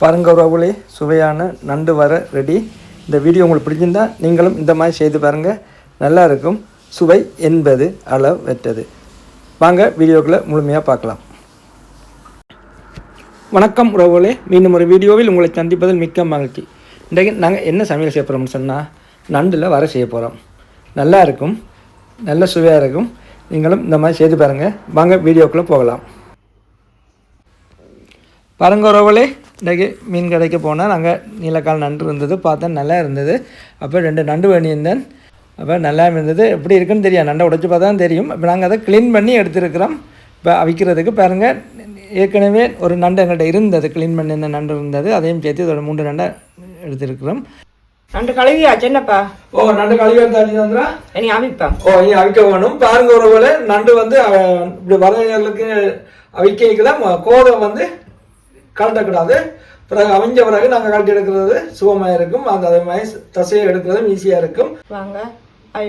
பாருங்க உறவுகளே சுவையான நண்டு வர ரெடி இந்த வீடியோ உங்களுக்கு பிடிச்சிருந்தா நீங்களும் இந்த மாதிரி செய்து பாருங்கள் நல்லா இருக்கும். சுவை என்பது அளவற்றது. வாங்க வீடியோக்குள்ளே முழுமையாக பார்க்கலாம். வணக்கம் உறவுகளே. மீண்டும் ஒரு வீடியோவில் உங்களை சந்திப்பதில் மிக்க மகிழ்ச்சி. இன்றைக்கு நாங்கள் என்ன சமையல் செய்ய போகிறோம்னு சொன்னால் நண்டில் வர செய்ய போகிறோம் நல்லா இருக்கும். நல்ல சுவையாக இருக்கும். நீங்களும் இந்த மாதிரி செய்து பாருங்கள் வாங்க வீடியோக்குள்ளே போகலாம். பாருங்க உறவுகளே. இன்றைக்கு மீன் கடைக்கு போனால் நாங்கள் நீலக்கால் நண்டு இருந்தது பார்த்தேன் நல்லா இருந்தது. அப்போ ரெண்டு நண்டு வேணியிருந்தேன். அப்போ நல்லா இருந்தது. எப்படி இருக்குன்னு தெரியும் நண்டை உடைச்சு பார்த்தா தான் தெரியும். இப்போ நாங்கள் அதை க்ளீன் பண்ணி எடுத்துருக்கிறோம். இப்போ அவிக்கிறதுக்கு பாருங்கள் ஏற்கனவே ஒரு நண்டு எங்கள்கிட்ட இருந்தது. க்ளீன் பண்ணியிருந்த நண்டு இருந்தது. அதையும் சேர்த்து இதோட மூன்று நண்டை எடுத்துருக்கிறோம். நண்டு கழுவியா? சின்னப்பா. ஓ நண்டு கழுவி எடுத்தாச்சு வந்துடா. இனி அவிப்பா. ஓ இனி அவிக்க வேணும். பாருங்க உறவுகளே நண்டு வந்து இப்படி வரைகளுக்கு அவிக்க தான் கோதை வந்து கலட்டக்கூடாது பிறகு அவிஞ்ச பிறகு நாங்கள் கழட்டி எடுக்கிறது சுகமாக இருக்கும். அந்த அதே மாதிரி தசையை எடுக்கிறதும் ஈஸியாக இருக்கும். வாங்க.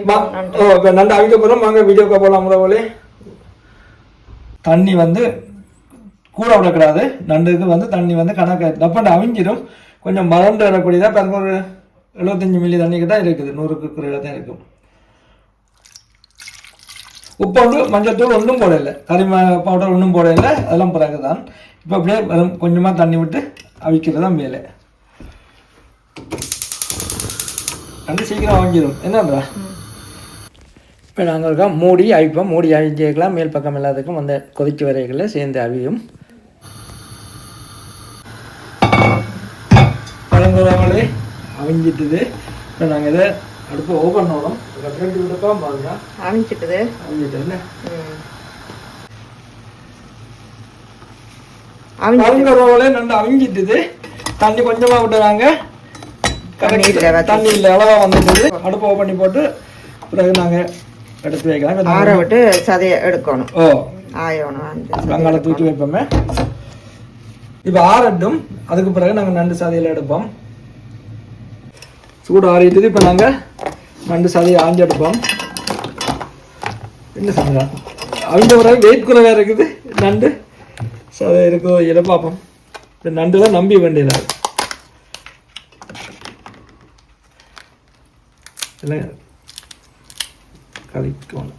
இப்போ நண்டு அவிக்க போகிறோம் வாங்க வீடியோக்கு போகலாம் உறவுகளே தண்ணி வந்து கூட விடக்கூடாது. நண்டுக்கு வந்து தண்ணி வந்து கணக்கு டப்பண்டு அவிஞ்சிடும். கொஞ்சம் மறந்து வரக்கூடியதாக பாருங்க ஒரு எழுபத்தஞ்சு மில்லி தண்ணிக்கு தான் இருக்குது. நூறுக்கு குறைவாக தான் இருக்கும். உப்பு ஒன்று மஞ்சத்தூள் ஒன்றும் போடலை. கரிம பவுடர் ஒன்றும் போடலை. அதெல்லாம் பிறகு தான் இப்போ அப்படியே வெறும் கொஞ்சமாக தண்ணி விட்டு அவிக்கிறது தான் மேலே நண்டு சீக்கிரம் அவிஞ்சிடும் என்னன்றா? இப்போ நாங்கள் இருக்கா மூடி அவிப்போம் மூடி அவிஞ்சிக்கலாம் மேல் பக்கம் எல்லாத்துக்கும் அந்த கொதிச்சு வரைகளில் சேர்ந்து அவியும். பழங்குறவங்களே அவிஞ்சிட்டுது. இப்போ நாங்கள் இதை அடுப்பு ஓப்பன் பண்ணோம். ரெண்டு விடுப்போம் பாருங்க. அவிச்சிட்டுது அவிஞ்சிட்டு அவிஞ்சிட்டு பழங்குறவங்களே நண்டு அவிஞ்சிட்டுது தண்ணி கொஞ்சமாக விட்டுறாங்க. தண்ணி இல்ல, அளவாக வந்துட்டுது. அடுப்பு ஓப்பன் பண்ணி போட்டு பிறகு நாங்கள் எடுத்து வைக்கலாம். ஆற விட்டு சதையை எடுக்கணும். ஓ. ஆயணும் வெங்காயம் தூக்கி வைப்போமே. இப்போ ஆறட்டும். அதுக்கு பிறகு நாங்கள் நண்டு சதையில் எடுப்போம். சூடு ஆறிட்டுது. இப்போ நாங்கள் நண்டு சதையை ஆஞ்சி எடுப்போம். என்ன சந்தா அவங்க பிறகு வெயிட் குறைவா இருக்குது. நண்டு. சதை இருக்கோ இதை பார்ப்போம். இந்த நண்டு தான் நம்பி வேண்டியதா. இல்லை கழிக்கணும்.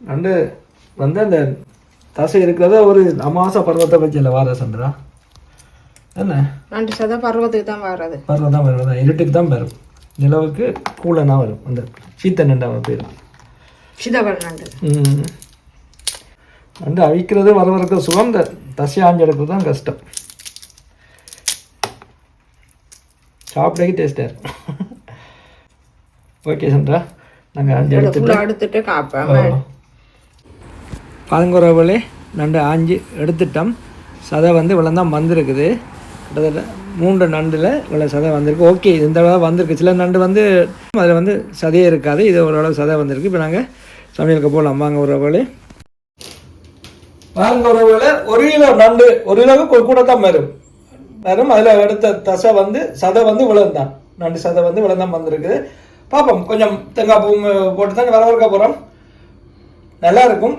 நண்டு வந்து அந்த தசை இருக்கிறத ஒரு அமாச பருவத்தை பற்றியில் வார சந்திரா? என்ன? நண்டு சதை பருவத்துக்கு தான் வர்றது. பருவம் தான் வரும் இருட்டுக்கு தான் வரும். நிலவுக்கு கூலனா வரும் அந்த சீத்த நண்டாவை பேர். சிதவல் நண்டு. ம். நண்டு அவிக்கிறது வர வரக்க சுகம் இந்த தசை ஆஞ்சு எடுக்கிறது தான் கஷ்டம். சாப்பிடக்கு டேஸ்டாக இருக்கும் ஓகே சந்திரா. நாங்கள் ஆஞ்சு எடுத்துட்டு எடுத்துட்டு காப்பேன் பாதங்குறவுகளே நண்டு ஆஞ்சி எடுத்துட்டோம். சதை வந்து இவ்வளோ தான் வந்திருக்குது. கிட்டத்தட்ட மூன்று நண்டில் இவ்வளோ சதை வந்திருக்கு. ஓகே இந்த அளவு வந்திருக்கு. சில நண்டு வந்து அதில் வந்து சதையே இருக்காது. இது ஓரளவு சதை வந்திருக்கு. இப்போ நாங்கள் சமையலுக்கு போகலாம் வாங்க உறவுகளே. வாங்க உறவுகளே. ஒரு கிலோ நண்டு ஒரு கிலோவுக்கு கூட தான் வரும். வரும். அதில் எடுத்த தசை வந்து சதை வந்து இவ்வளோ தான். நண்டு சதை வந்து இவ்வளோ தான் வந்திருக்கு பார்ப்போம். கொஞ்சம் தேங்காய் பூ போட்டு தான் வர போகிறோம் நல்லா இருக்கும்.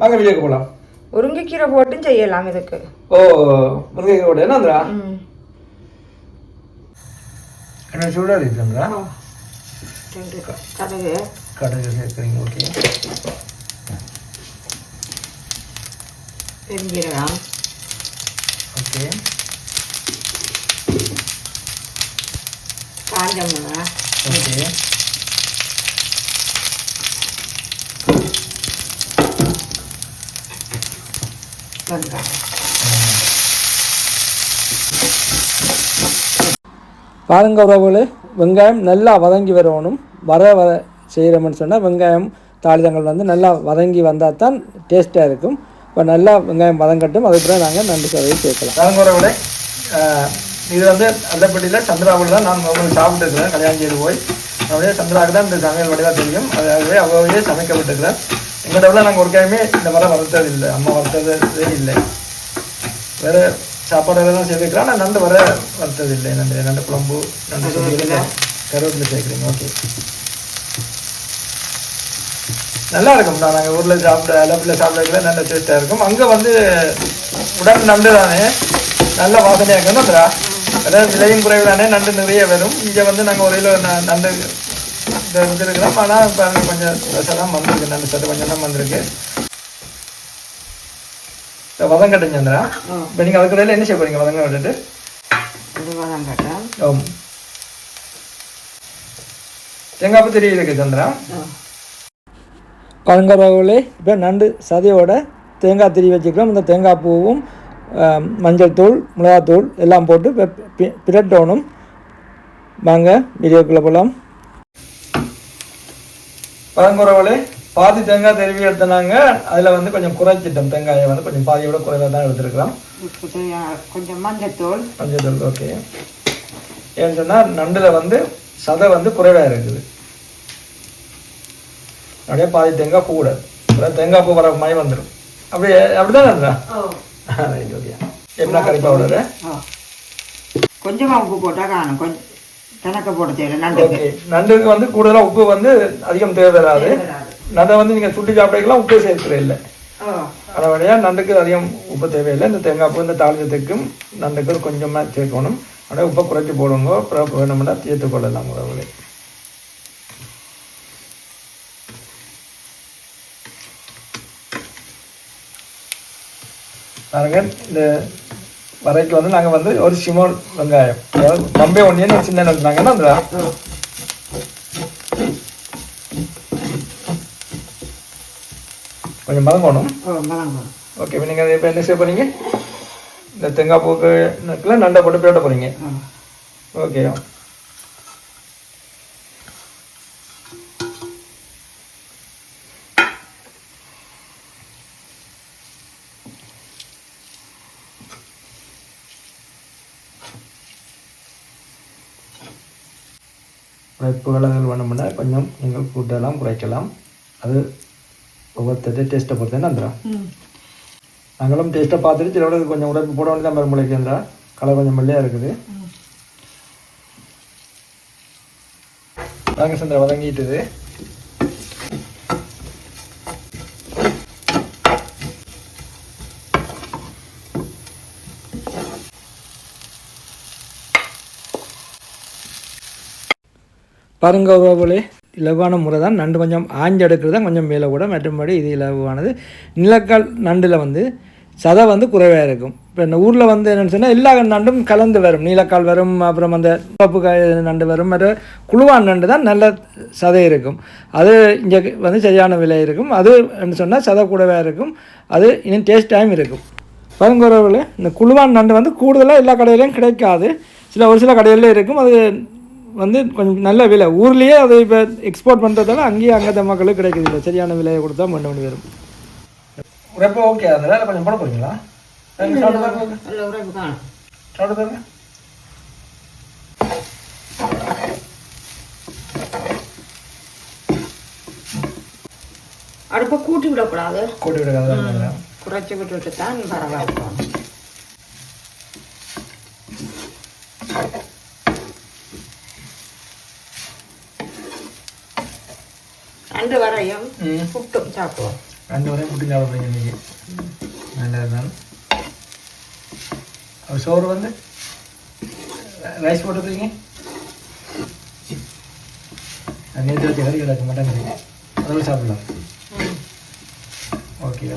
வாங்க வீடியோக்கு போகலாம் உருங்கைக்கீரை போட்டும் செய்யலாம் இதுக்கு. ஓ முருங்கை கூட என்னந்திரா என்ன சூடாக இருக்குங்களா கடுகு. கடுகு சேர்க்குறீங்க ஓகே. பெருஞ்சீரகம் ஓகே. காஞ்ச மிளகா. ஓகே. பாருங்க உறவுகளே வெங்காயம் நல்லா வதங்கி வரணும். வர வர செய்கிறோம்னு சொன்னால் வெங்காயம் தாளிதங்கள் வந்து நல்லா வதங்கி வந்தால் தான் டேஸ்ட்டாக இருக்கும். இப்போ நல்லா வெங்காயம் வதங்கட்டும். அதுக்கப்புறம் நாங்கள் நண்டு சதையை சேர்க்கலாம். பாருங்க உறவுகளே இது வந்து அந்தப்பட்டியில் சந்திராவில் தான் நான் உங்களுக்கு சாப்பிட்டுருக்கிறேன். கல்யாணம் செய்து போய். அப்படியே சந்திராக்கு தான் இந்த சமையல் வடிவாக தெரியும். அதாகவே அவ்வளவே சமைக்க விட்டுக்கிறார் எங்கள் டவுல நாங்கள் ஒரு இந்த மாதிரி வறுத்தது இல்லை. அம்மா வறுத்ததே இல்லை. வேறு சாப்பாடு தான் சேர்த்துக்கிறோம் ஆனால் நண்டு வர வறுத்தது இல்லை. நண்டு நண்டு குழம்பு நண்டு கருவேப்பிலை சேர்க்குறீங்க? ஓகே. நல்லா இருக்கும். நான் நாங்கள் ஊரில் சாப்பிட அளப்பில் சாப்பிடல நல்ல டேஸ்ட்டாக இருக்கும். அங்கே வந்து உடன் நண்டு தானே நல்ல வாசனையாக இருக்கும் அதுரா அதாவது விலையும் குறைவு தானே நண்டு நிறைய வரும். இங்கே வந்து நாங்கள் ஒரு கிலோ நண்டு இது வந்துருக்கிறோம் ஆனால் இப்போ கொஞ்சம் ஸ்பெஷலாக வந்திருக்கு. நண்டு சத்து கொஞ்சம் தான் வந்திருக்கு. வதம் சந்திரா இப்போ நீங்கள் அதுக்கு இடையில என்ன செய்ய போறீங்க? வதங்க விட்டுட்டு? இதுவாக தான் கேட்டேன் ஆம். தேங்காய் பூ தெரிய இருக்கு சந்திரா. பழங்கரவுலே இப்போ நண்டு சதையோட தேங்காய் திரி வச்சுக்கிறோம். இந்த தேங்காய் பூவும் மஞ்சள் தூள் மிளகாத்தூள் எல்லாம் போட்டு பெப்- பி- பிரட்டணும். வாங்க வீடியோக்குள்ளே போகலாம் பழங்குறவளே பாதி தேங்காய் திருவி எடுத்தனாங்க. அதில் வந்து கொஞ்சம் குறைச்சிட்டோம். தேங்காயை வந்து கொஞ்சம் பாதியோட குறைவாக தான் எடுத்துருக்கிறோம். கொஞ்சம் மஞ்சத்தூள் மஞ்சள் தூள் ஓகே. ஏன்னு சொன்னால் நண்டில் வந்து சதை வந்து குறைவாக இருக்குது. அப்படியே பாதி தேங்காய் பூ கூட. அப்புறம் தேங்காய் பூ வர மாதிரி வந்துடும் அப்படியே அப்படிதான் கறி பவுடரு கொஞ்சமாக உப்பு போட்டால் காணும். கொஞ்சம் கணக்க போட தேவை. நண்டுக்கு வந்து கூடுதலாக உப்பு வந்து அதிகம் தேவைப்படாது. நண்டை வந்து நீங்கள் சுட்டி சாப்பிடலாம் உப்பு சேர்க்கிற இல்லை. அதனால நண்டுக்கு அதிகம் உப்பு தேவையில்லை. இந்த தேங்காய் பூ இந்த தாளியத்துக்கும் நண்டுக்கு கொஞ்சமாக சேர்க்கணும். அப்படியே உப்பை குறைச்சி போடுங்க. அப்புறம் வேணும்னா தீர்த்து கொள்ளலாம் உறவுகளை பாருங்க இந்த வரைக்கு வந்து நாங்கள் வந்து ஒரு சிமோல் வெங்காயம். அதாவது பம்பே ஒன்றியன்னு ஒரு சின்ன நாங்கன்னா அந்த கொஞ்சம் மதங்கணும் ஓகே இப்போ நீங்கள் இப்போ என்ன செய்ய போகிறீங்க இந்த தேங்காய் பூக்கு நண்டை போட்டு போட போகிறீங்க ஓகே உழைப்புகள் அதில் வேணும்னா கொஞ்சம் நீங்கள் கூட்டலாம் குறைக்கலாம். அது ஒவ்வொருத்தர் டேஸ்ட்டை பொறுத்து என்ன வந்துடும் ம். நாங்களும் டேஸ்ட்டை பார்த்துட்டு சிலோட கொஞ்சம் உடைப்பு போட வேண்டியதான் மறுமொழிக்கு இருந்தா கலர் கொஞ்சம் வெள்ளையாக இருக்குது. வாங்க சந்திரா வதங்கிட்டுது. பாருங்க உறவுகளே இலவான முறை தான் நண்டு கொஞ்சம் ஆஞ்சு எடுக்கிறது தான் கொஞ்சம் மேலே கூட மற்றபடி இது இலவானது நிலக்கால் நண்டில் வந்து சதை வந்து குறைவாக இருக்கும். இப்போ இந்த ஊரில் வந்து என்னென்னு சொன்னால் எல்லா நண்டும் கலந்து வரும். நீலக்கால் வரும் அப்புறம் அந்த பப்பு காய் நண்டு வரும். மற்ற குழுவான் நண்டு தான் நல்ல சதை இருக்கும். அது இங்கே வந்து சரியான விலை இருக்கும். அது என்ன சொன்னால் சதை கூடவே இருக்கும். அது இன்னும் டேஸ்டாகவும் இருக்கும். பாருங்க இந்த குழுவான் நண்டு வந்து கூடுதலாக எல்லா கடையிலையும் கிடைக்காது. சில ஒரு சில கடையில இருக்கும். அது வந்து கொஞ்சம் நல்ல விலை. ஊர்லேயே அதை இப்போ எக்ஸ்போர்ட் பண்ணுறதால அங்கேயே அங்கே மக்களுக்கு கிடைக்குது இல்லை. சரியான விலையை கொடுத்தா பண்ண வேண்டி வரும். உரைப்போ ஓகே அதனால கொஞ்சம் போட போகிறீங்களா அடுப்பை கூட்டி விடக்கூடாது. கூட்டி விடுங்க குறைச்சி விட்டுட்டு தான் பரவாயில்ல. ரெண்டு வரையும் ம் புட்டும் சாப்பிடுவோம் ரெண்டு வரையும் முட்டி சாப்பிட்றீங்க இன்னைக்கு நல்லது தான் அவர் சோறு வந்து ரைஸ் போட்டுருக்கீங்க நேற்று வச்ச கறி கிடக்கு மட்டன் கறி அதெல்லாம் சாப்பிடலாம் ஓகே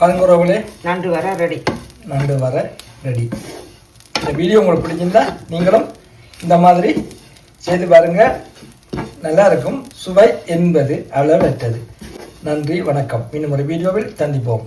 பதினோராவளே நண்டு வர ரெடி நண்டு வர ரெடி இந்த வீடியோ உங்களுக்கு பிடிச்சிருந்தா நீங்களும் இந்த மாதிரி செய்து பாருங்க. நல்லா இருக்கும். சுவை என்பது அளவற்றது. நன்றி வணக்கம். இன்னும் ஒரு வீடியோவில் சந்திப்போம்.